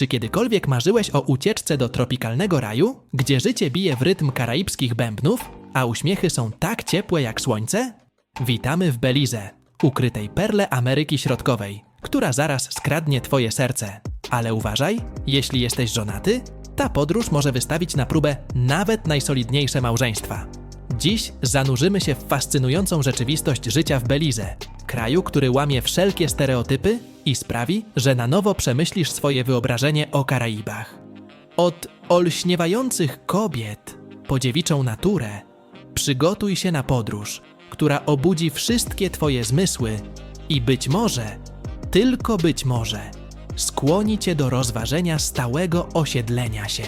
Czy kiedykolwiek marzyłeś o ucieczce do tropikalnego raju, gdzie życie bije w rytm karaibskich bębnów, a uśmiechy są tak ciepłe jak słońce? Witamy w Belize, ukrytej perle Ameryki Środkowej, która zaraz skradnie twoje serce. Ale uważaj, jeśli jesteś żonaty, ta podróż może wystawić na próbę nawet najsolidniejsze małżeństwa. Dziś zanurzymy się w fascynującą rzeczywistość życia w Belize, kraju, który łamie wszelkie stereotypy i sprawi, że na nowo przemyślisz swoje wyobrażenie o Karaibach. Od olśniewających kobiet po dziewiczą naturę, przygotuj się na podróż, która obudzi wszystkie Twoje zmysły i być może, tylko być może, skłoni Cię do rozważenia stałego osiedlenia się.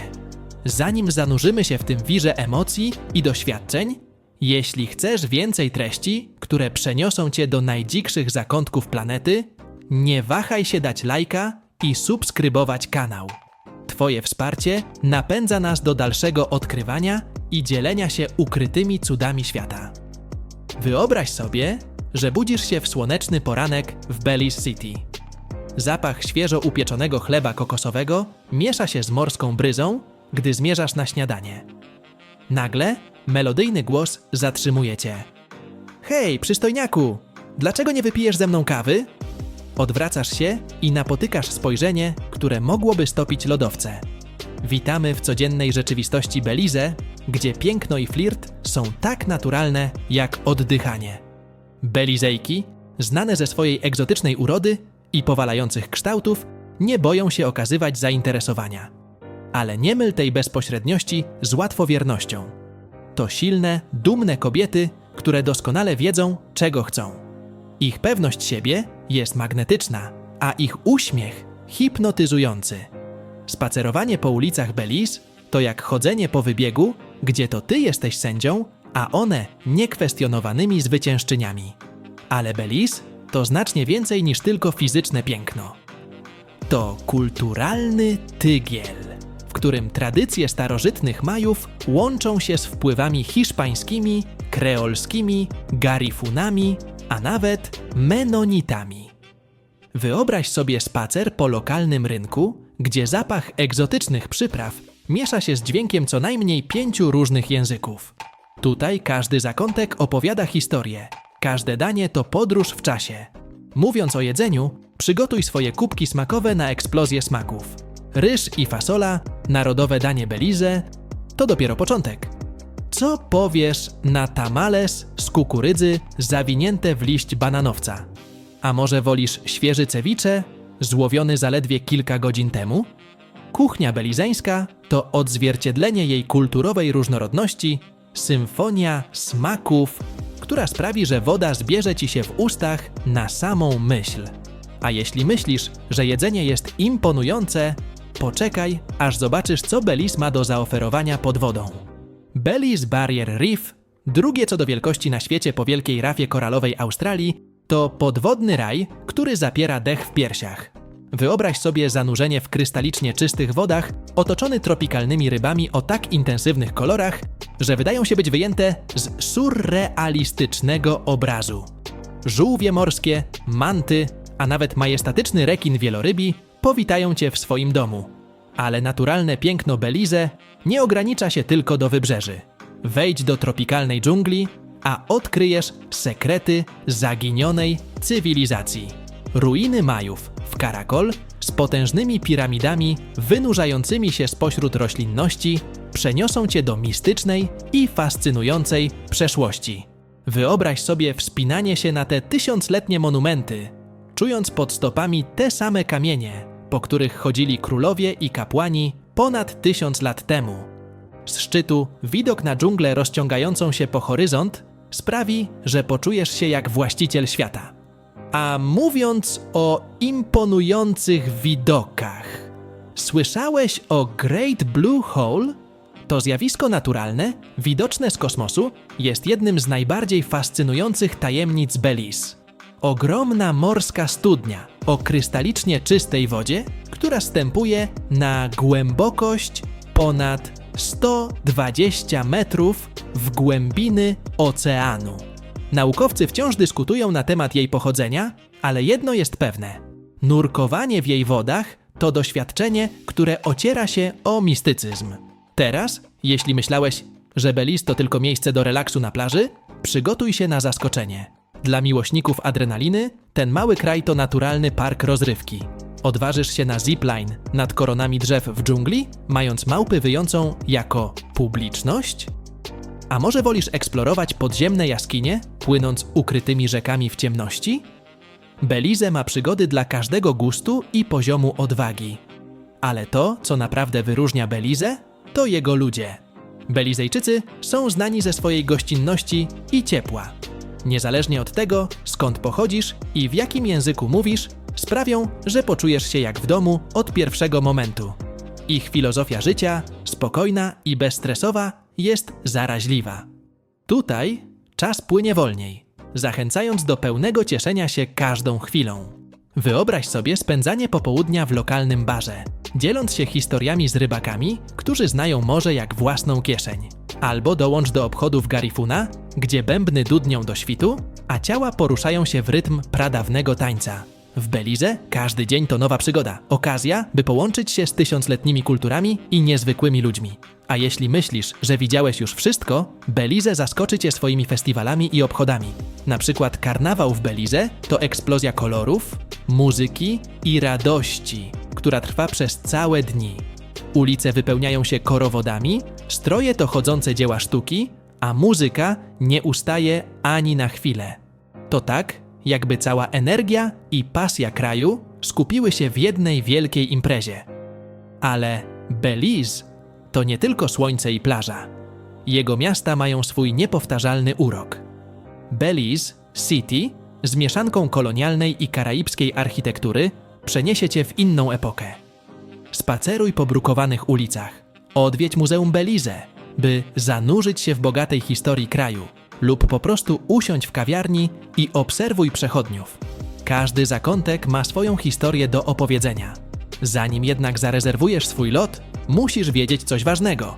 Zanim zanurzymy się w tym wirze emocji i doświadczeń, jeśli chcesz więcej treści, które przeniosą Cię do najdzikszych zakątków planety, nie wahaj się dać lajka i subskrybować kanał. Twoje wsparcie napędza nas do dalszego odkrywania i dzielenia się ukrytymi cudami świata. Wyobraź sobie, że budzisz się w słoneczny poranek w Belize City. Zapach świeżo upieczonego chleba kokosowego miesza się z morską bryzą, gdy zmierzasz na śniadanie. Nagle melodyjny głos zatrzymuje cię. Hej, przystojniaku, dlaczego nie wypijesz ze mną kawy? Odwracasz się i napotykasz spojrzenie, które mogłoby stopić lodowce. Witamy w codziennej rzeczywistości Belize, gdzie piękno i flirt są tak naturalne jak oddychanie. Belizejki, znane ze swojej egzotycznej urody i powalających kształtów, nie boją się okazywać zainteresowania. Ale nie myl tej bezpośredniości z łatwowiernością. To silne, dumne kobiety, które doskonale wiedzą, czego chcą. Ich pewność siebie jest magnetyczna, a ich uśmiech hipnotyzujący. Spacerowanie po ulicach Belize to jak chodzenie po wybiegu, gdzie to ty jesteś sędzią, a one niekwestionowanymi zwyciężczyniami. Ale Belize to znacznie więcej niż tylko fizyczne piękno. To kulturalny tygiel, w którym tradycje starożytnych Majów łączą się z wpływami hiszpańskimi, kreolskimi, garifunami, a nawet menonitami. Wyobraź sobie spacer po lokalnym rynku, gdzie zapach egzotycznych przypraw miesza się z dźwiękiem co najmniej pięciu różnych języków. Tutaj każdy zakątek opowiada historię, każde danie to podróż w czasie. Mówiąc o jedzeniu, przygotuj swoje kubki smakowe na eksplozję smaków. Ryż i fasola, narodowe danie Belize, to dopiero początek. Co powiesz na tamales z kukurydzy zawinięte w liść bananowca? A może wolisz świeży ceviche, złowiony zaledwie kilka godzin temu? Kuchnia belizeńska to odzwierciedlenie jej kulturowej różnorodności, symfonia smaków, która sprawi, że woda zbierze ci się w ustach na samą myśl. A jeśli myślisz, że jedzenie jest imponujące, poczekaj, aż zobaczysz, co Belize ma do zaoferowania pod wodą. Belize Barrier Reef, drugie co do wielkości na świecie po wielkiej rafie koralowej Australii, to podwodny raj, który zapiera dech w piersiach. Wyobraź sobie zanurzenie w krystalicznie czystych wodach, otoczony tropikalnymi rybami o tak intensywnych kolorach, że wydają się być wyjęte z surrealistycznego obrazu. Żółwie morskie, manty, a nawet majestatyczny rekin wielorybi powitają cię w swoim domu. Ale naturalne piękno Belize nie ogranicza się tylko do wybrzeży. Wejdź do tropikalnej dżungli, a odkryjesz sekrety zaginionej cywilizacji. Ruiny Majów w Karakol z potężnymi piramidami wynurzającymi się spośród roślinności przeniosą cię do mistycznej i fascynującej przeszłości. Wyobraź sobie wspinanie się na te tysiącletnie monumenty, czując pod stopami te same kamienie, po których chodzili królowie i kapłani ponad tysiąc lat temu. Z szczytu widok na dżunglę rozciągającą się po horyzont sprawi, że poczujesz się jak właściciel świata. A mówiąc o imponujących widokach, słyszałeś o Great Blue Hole? To zjawisko naturalne, widoczne z kosmosu, jest jednym z najbardziej fascynujących tajemnic Belize. Ogromna morska studnia o krystalicznie czystej wodzie, która stępuje na głębokość ponad 120 metrów w głębiny oceanu. Naukowcy wciąż dyskutują na temat jej pochodzenia, ale jedno jest pewne: nurkowanie w jej wodach to doświadczenie, które ociera się o mistycyzm. Teraz, jeśli myślałeś, że Belize to tylko miejsce do relaksu na plaży, przygotuj się na zaskoczenie. Dla miłośników adrenaliny, ten mały kraj to naturalny park rozrywki. Odważysz się na zipline nad koronami drzew w dżungli, mając małpy wyjącą jako publiczność? A może wolisz eksplorować podziemne jaskinie, płynąc ukrytymi rzekami w ciemności? Belize ma przygody dla każdego gustu i poziomu odwagi. Ale to, co naprawdę wyróżnia Belize, to jego ludzie. Belizejczycy są znani ze swojej gościnności i ciepła. Niezależnie od tego, skąd pochodzisz i w jakim języku mówisz, sprawią, że poczujesz się jak w domu od pierwszego momentu. Ich filozofia życia, spokojna i bezstresowa, jest zaraźliwa. Tutaj czas płynie wolniej, zachęcając do pełnego cieszenia się każdą chwilą. Wyobraź sobie spędzanie popołudnia w lokalnym barze, dzieląc się historiami z rybakami, którzy znają morze jak własną kieszeń. Albo dołącz do obchodów Garifuna, gdzie bębny dudnią do świtu, a ciała poruszają się w rytm pradawnego tańca. W Belize każdy dzień to nowa przygoda, okazja, by połączyć się z tysiącletnimi kulturami i niezwykłymi ludźmi. A jeśli myślisz, że widziałeś już wszystko, Belize zaskoczy cię swoimi festiwalami i obchodami. Na przykład karnawał w Belize to eksplozja kolorów, muzyki i radości, która trwa przez całe dni. Ulice wypełniają się korowodami, stroje to chodzące dzieła sztuki, a muzyka nie ustaje ani na chwilę. To tak, jakby cała energia i pasja kraju skupiły się w jednej wielkiej imprezie. Ale Belize to nie tylko słońce i plaża. Jego miasta mają swój niepowtarzalny urok. Belize City z mieszanką kolonialnej i karaibskiej architektury przeniesie cię w inną epokę. Spaceruj po brukowanych ulicach, odwiedź Muzeum Belize, by zanurzyć się w bogatej historii kraju, lub po prostu usiądź w kawiarni i obserwuj przechodniów. Każdy zakątek ma swoją historię do opowiedzenia. Zanim jednak zarezerwujesz swój lot, musisz wiedzieć coś ważnego.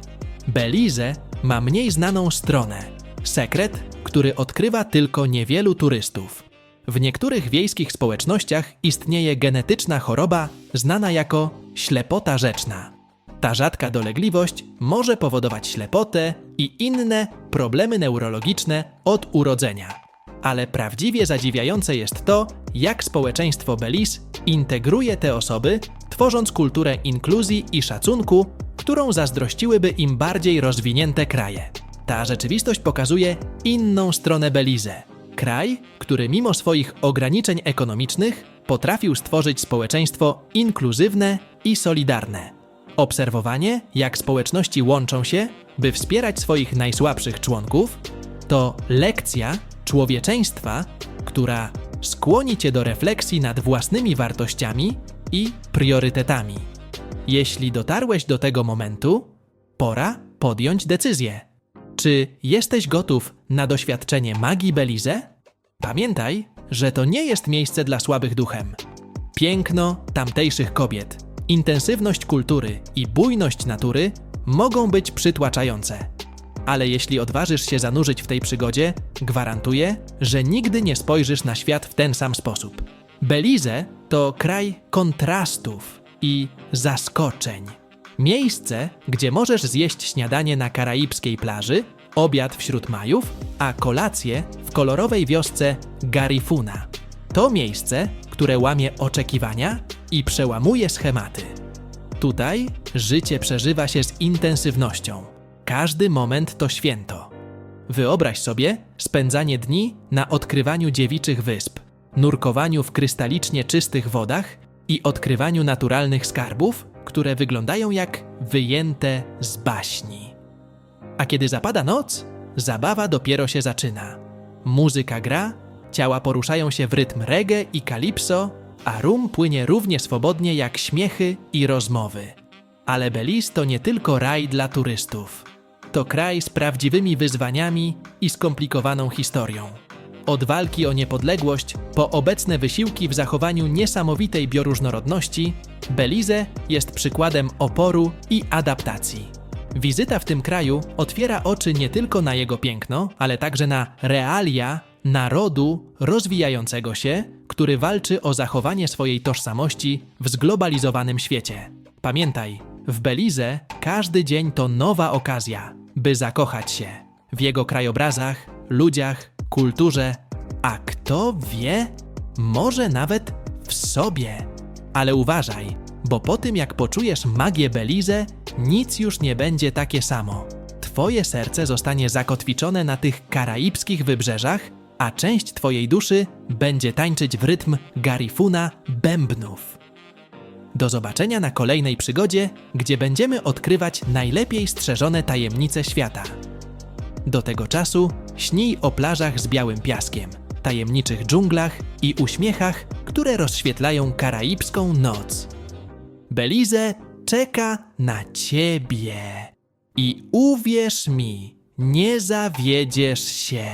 Belize ma mniej znaną stronę. Sekret, który odkrywa tylko niewielu turystów. W niektórych wiejskich społecznościach istnieje genetyczna choroba znana jako ślepota rzeczna. Ta rzadka dolegliwość może powodować ślepotę i inne problemy neurologiczne od urodzenia. Ale prawdziwie zadziwiające jest to, jak społeczeństwo Belize integruje te osoby, tworząc kulturę inkluzji i szacunku, którą zazdrościłyby im bardziej rozwinięte kraje. Ta rzeczywistość pokazuje inną stronę Belize. Kraj, który mimo swoich ograniczeń ekonomicznych potrafił stworzyć społeczeństwo inkluzywne i solidarne. Obserwowanie, jak społeczności łączą się, by wspierać swoich najsłabszych członków, to lekcja człowieczeństwa, która skłoni cię do refleksji nad własnymi wartościami i priorytetami. Jeśli dotarłeś do tego momentu, pora podjąć decyzję. Czy jesteś gotów na doświadczenie magii Belize? Pamiętaj, że to nie jest miejsce dla słabych duchem. Piękno tamtejszych kobiet, intensywność kultury i bujność natury mogą być przytłaczające. Ale jeśli odważysz się zanurzyć w tej przygodzie, gwarantuję, że nigdy nie spojrzysz na świat w ten sam sposób. Belize to kraj kontrastów i zaskoczeń. Miejsce, gdzie możesz zjeść śniadanie na karaibskiej plaży, obiad wśród Majów, a kolację w kolorowej wiosce Garifuna. To miejsce, które łamie oczekiwania i przełamuje schematy. Tutaj życie przeżywa się z intensywnością. Każdy moment to święto. Wyobraź sobie spędzanie dni na odkrywaniu dziewiczych wysp, nurkowaniu w krystalicznie czystych wodach i odkrywaniu naturalnych skarbów, które wyglądają jak wyjęte z baśni. A kiedy zapada noc, zabawa dopiero się zaczyna. Muzyka gra, ciała poruszają się w rytm reggae i kalipso, a rum płynie równie swobodnie jak śmiechy i rozmowy. Ale Belize to nie tylko raj dla turystów. To kraj z prawdziwymi wyzwaniami i skomplikowaną historią. Od walki o niepodległość po obecne wysiłki w zachowaniu niesamowitej bioróżnorodności, Belize jest przykładem oporu i adaptacji. Wizyta w tym kraju otwiera oczy nie tylko na jego piękno, ale także na realia narodu rozwijającego się, który walczy o zachowanie swojej tożsamości w zglobalizowanym świecie. Pamiętaj, w Belize każdy dzień to nowa okazja, by zakochać się w jego krajobrazach, ludziach, kulturze, a kto wie, może nawet w sobie. Ale uważaj, bo po tym jak poczujesz magię Belize, nic już nie będzie takie samo. Twoje serce zostanie zakotwiczone na tych karaibskich wybrzeżach, a część twojej duszy będzie tańczyć w rytm garifuna bębnów. Do zobaczenia na kolejnej przygodzie, gdzie będziemy odkrywać najlepiej strzeżone tajemnice świata. Do tego czasu śnij o plażach z białym piaskiem, tajemniczych dżunglach i uśmiechach, które rozświetlają karaibską noc. Belize czeka na ciebie. I uwierz mi, nie zawiedziesz się.